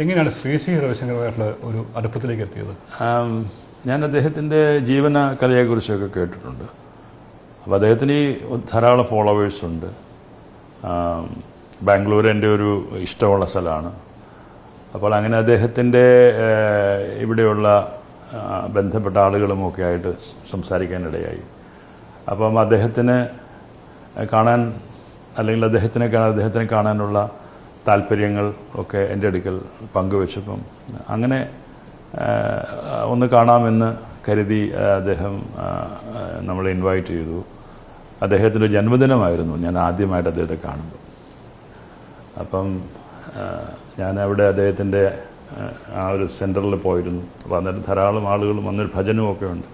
എങ്ങനെയാണ് ശ്രീശ്രീ ശ്രീ രവിശങ്കറുമായിട്ടുള്ള ഒരു അടുപ്പത്തിലേക്ക് എത്തിയത്? ഞാൻ അദ്ദേഹത്തിന്റെ ജീവന കലയെക്കുറിച്ചൊക്കെ കേട്ടിട്ടുണ്ട്. അപ്പോൾ അദ്ദേഹത്തിന് ധാരാളം ഫോളോവേഴ്സ് ഉണ്ട്. ബാംഗ്ലൂർ എന്റെ ഒരു ഇഷ്ടമുള്ള സ്ഥലമാണ്. അപ്പോൾ അങ്ങനെ അദ്ദേഹത്തിന്റെ ഇവിടെയുള്ള ബന്ധപ്പെട്ട ആളുകളുമൊക്കെ ആയിട്ട് സംസാരിക്കാനിടയായി. അപ്പം അദ്ദേഹത്തിന് കാണാൻ അല്ലെങ്കിൽ അദ്ദേഹത്തിനെ കാണാൻ അദ്ദേഹത്തിനെ കാണാനുള്ള താല്പര്യങ്ങൾ ഒക്കെ എന്റെ അടുക്കൽ പങ്കുവച്ചപ്പം അങ്ങനെ ഒന്ന് കാണാമെന്ന് കരുതി അദ്ദേഹം നമ്മളെ ഇൻവൈറ്റ് ചെയ്തു. അദ്ദേഹത്തിന്റെ ജന്മദിനമായിരുന്നു. ഞാൻ ആദ്യമായിട്ട് അദ്ദേഹത്തെ കാണുമ്പോൾ അപ്പം ഞാൻ അവിടെ അദ്ദേഹത്തിന്റെ ആ, ഒരു സെന്ററിൽ പോയിരുന്നു. അപ്പോൾ അന്നേരം ധാരാളം ആളുകൾ വന്നൊരു ഭജനവും ഒക്കെ ഉണ്ട്.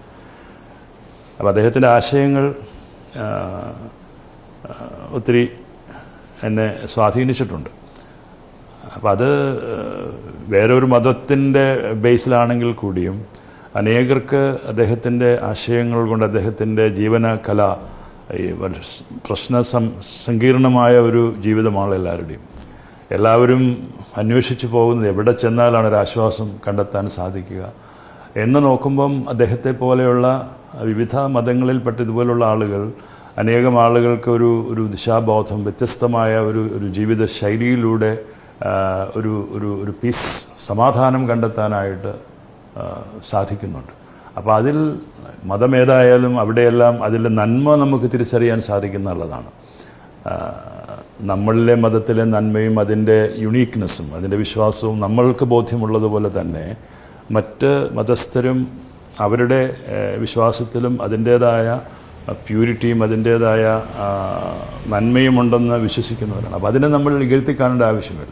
അപ്പോൾ അദ്ദേഹത്തിന്റെ ആശയങ്ങൾ ഒത്തിരി എന്നെ സ്വാധീനിച്ചിട്ടുണ്ട്. അപ്പം അത് വേറൊരു മതത്തിന്റെ ബേസിലാണെങ്കിൽ കൂടിയും അനേകർക്ക് അദ്ദേഹത്തിന്റെ ആശയങ്ങൾ കൊണ്ട് അദ്ദേഹത്തിന്റെ ജീവന കല ഈ പ്രശ്ന സങ്കീർണമായ ഒരു ജീവിതമാണ് എല്ലാവരുടെയും. എല്ലാവരും അന്വേഷിച്ച് പോകുന്നത് എവിടെ ചെന്നാലാണ് ഒരു ആശ്വാസം കണ്ടെത്താൻ സാധിക്കുക എന്ന് നോക്കുമ്പം അദ്ദേഹത്തെ പോലെയുള്ള വിവിധ മതങ്ങളിൽപ്പെട്ട ഇതുപോലുള്ള ആളുകൾ അനേകം ആളുകൾക്ക് ഒരു ഒരു ദിശാബോധം വ്യത്യസ്തമായ ഒരു ഒരു ജീവിത ശൈലിയിലൂടെ ഒരു ഒരു ഒരു പീസ് സമാധാനം കണ്ടെത്താനായിട്ട് സാധിക്കുന്നുണ്ട്. അപ്പോൾ അതിൽ മതമേതായാലും അവിടെയെല്ലാം അതിലെ നന്മ നമുക്ക് തിരിച്ചറിയാൻ സാധിക്കുന്നുള്ളതാണ്. നമ്മളിലെ മതത്തിലെ നന്മയും അതിന്റെ യുണീക്നെസ്സും അതിന്റെ വിശ്വാസവും നമ്മൾക്ക് ബോധ്യമുള്ളതുപോലെ തന്നെ മറ്റ് മതസ്ഥരും അവരുടെ വിശ്വാസത്തിലും അതിന്റേതായ പ്യൂരിറ്റിയും അതിന്റേതായ നന്മയുമുണ്ടെന്ന് വിശ്വസിക്കുന്നവരാണ്. അപ്പോൾ അതിനെ നമ്മൾ ഇകഴ്ത്തി കാണേണ്ട ആവശ്യമില്ല.